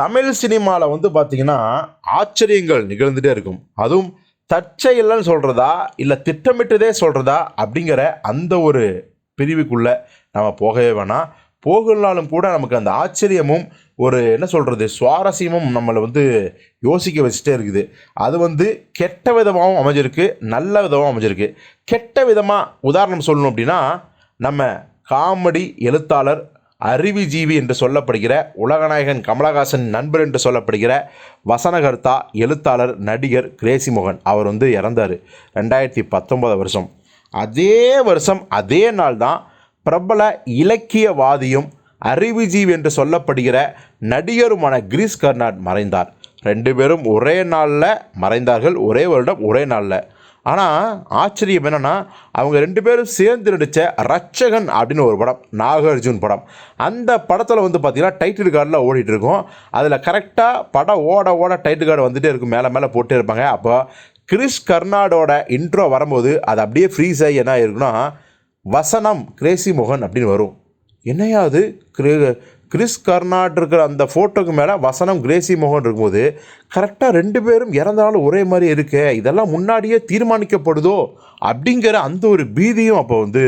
தமிழ் சினிமாவில் வந்து பார்த்திங்கன்னா ஆச்சரியங்கள் நிகழ்ந்துகிட்டே இருக்கும். அதுவும் தற்செயலன்னு சொல்கிறதா இல்லை திட்டமிட்டதே சொல்கிறதா அப்படிங்கிற அந்த ஒரு பிரிவுக்குள்ளே நம்ம போகவே வேணாம். போகலனாலும் கூட நமக்கு அந்த ஆச்சரியமும் ஒரு என்ன சொல்கிறது சுவாரஸ்யமும் நம்மளை வந்து யோசிக்க வச்சுட்டே இருக்குது. அது வந்து கெட்ட விதமாகவும் அமைஞ்சிருக்கு நல்ல விதமாகவும் அமைஞ்சிருக்கு. கெட்ட விதமாக உதாரணம் சொல்லணும் அப்படின்னா நம்ம காமெடி எழுத்தாளர் அறிவுஜீவி என்று சொல்லப்படுகிற உலகநாயகன் கமலஹாசன் நண்பர் என்று சொல்லப்படுகிற வசனகர்த்தா எழுத்தாளர் நடிகர் கிரேசி மோகன் அவர் வந்து இறந்தார். ரெண்டாயிரத்தி பத்தொன்பது வருஷம். அதே வருஷம் அதே நாள் தான் பிரபல இலக்கியவாதியும் அறிவுஜீவி என்று சொல்லப்படுகிற நடிகருமான கிரீஸ் கர்னாட் மறைந்தார். ரெண்டு பேரும் ஒரே நாளில் மறைந்தார்கள். ஒரே வருடம் ஒரே நாளில். ஆனால் ஆச்சரியம் என்னென்னா அவங்க ரெண்டு பேரும் சேர்ந்து நடித்த ரட்சகன் அப்படின்னு ஒரு படம் நாகார்ஜுன் படம். அந்த படத்தில் வந்து பார்த்திங்கன்னா டைட்டில் கார்டில் ஓடிட்டு இருக்கும். அதில் கரெக்டாக படம் ஓட ஓட டைட்டில் கார்டு வந்துகிட்டே இருக்கும். மேலே மேலே போட்டே இருப்பாங்க. அப்போ கிறிஸ் கர்னாடோட இன்ட்ரோ வரும்போது அது அப்படியே ஃப்ரீஸ் ஆகி என்ன ஆயிருக்குன்னா வசனம் கிரேசி மோகன் அப்படின்னு வரும். என்னையா அது? கிரே கிறிஸ் கர்னாட் இருக்கிற அந்த ஃபோட்டோக்கு மேலே வசனம் கிரேசி மோகன் இருக்கும்போது கரெக்டாக ரெண்டு பேரும் இறந்தாலும் ஒரே மாதிரி இருக்கே இதெல்லாம் முன்னாடியே தீர்மானிக்கப்படுதோ? அப்படிங்கிற அந்த ஒரு பீதியும் அப்போ வந்து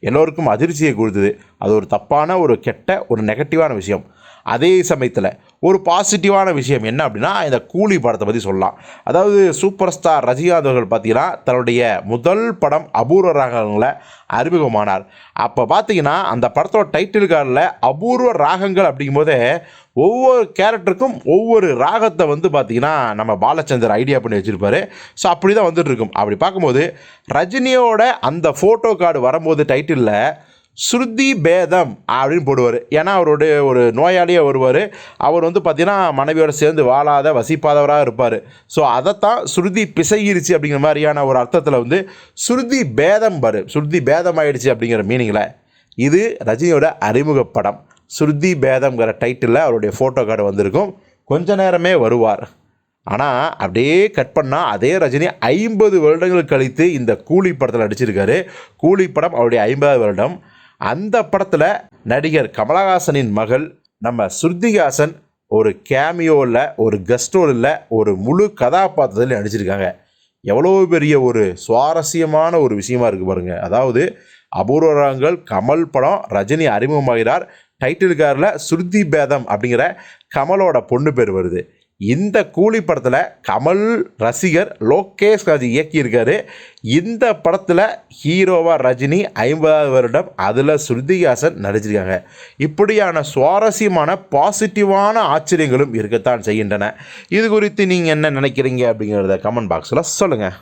எல்லோருக்கும் அதிர்ச்சியை கொடுத்தது. அது ஒரு தப்பான ஒரு கெட்ட ஒரு நெகட்டிவான விஷயம். அதே சமயத்தில் ஒரு பாசிட்டிவான விஷயம் என்ன அப்படின்னா இந்த கூலி படத்தை பற்றி சொல்லலாம். அதாவது சூப்பர் ஸ்டார் ரஜினிகாந்த் அவர்கள் பார்த்தீங்கன்னா தன்னுடைய முதல் படம் அபூர்வ ராகங்களில் அறிமுகமானார். அப்போ பார்த்தீங்கன்னா அந்த படத்தோட டைட்டில் கார்டில் அபூர்வ ராகங்கள் அப்படிங்கும்போதே ஒவ்வொரு கேரக்டருக்கும் ஒவ்வொரு ராகத்தை வந்து பார்த்திங்கன்னா நம்ம பாலச்சந்தர் ஐடியா பண்ணி வச்சுருப்பாரு. ஸோ அப்படி தான் வந்துட்டு இருக்கும். அப்படி பார்க்கும்போது ரஜினியோட அந்த ஃபோட்டோ கார்டு வரும்போது டைட்டிலில் ஸ்ருதி பேதம் அப்படின்னு போடுவார். ஏன்னா அவருடைய ஒரு நோயாளியாக வருவார். அவர் வந்து பார்த்திங்கன்னா மனைவியோடு சேர்ந்து வாழாத வசிப்பாதவராக இருப்பார். ஸோ அதைத்தான் ஸ்ருதி பிசையிருச்சு அப்படிங்கிற மாதிரியான ஒரு அர்த்தத்தில் வந்து ஸ்ருதி பேதம் பாரு. ஸ்ருதி பேதம் ஆயிடுச்சு அப்படிங்கிற மீனிங்கில் இது ரஜினியோட அறிமுகப்படம் ஸ்ருதி பேதம்ங்கிற டைட்டிலில் அவருடைய ஃபோட்டோ கார்டு வந்திருக்கும். கொஞ்ச நேரமே வருவார். ஆனால் அப்படியே கட் பண்ணால் அதே ரஜினி ஐம்பது வருடங்கள் கழித்து இந்த கூலி படத்தில் நடிச்சிருக்காரு. கூலி படம் அவருடைய ஐம்பதாவது வருடம். அந்த படத்தில் நடிகர் கமலஹாசனின் மகள் நம்ம ஸ்ருதிஹாசன் ஒரு கேமியோவில் ஒரு கஸ்டோலில் ஒரு முழு கதாபாத்திரத்தில் நடிச்சிருக்காங்க. எவ்வளோ பெரிய ஒரு சுவாரஸ்யமான ஒரு விஷயமா இருக்குது பாருங்கள் அதாவது அபூர்வரங்கள் கமல் படம் ரஜினி அறிமுகமாகிறார். டைட்டில் காரில் ஸ்ருதி பேதம் அப்படிங்கிற கமலோட பொண்ணு பேர் வருது. இந்த கூலி படத்தில் கமல் ரசிகர் லோகேஷ் ராஜ் இயக்கியிருக்காரு. இந்த படத்தில் ஹீரோவா ரஜினி ஐம்பதாவது வருடம் அதில் ஸ்ருதிஹாசன் நடிச்சிருக்காங்க. இப்படியான சுவாரஸ்யமான பாசிட்டிவான ஆச்சரியங்களும் இருக்கத்தான் செய்கின்றன. இது குறித்து நீங்கள் என்ன நினைக்கிறீங்க அப்படிங்கிறத கமெண்ட் பாக்ஸில் சொல்லுங்கள்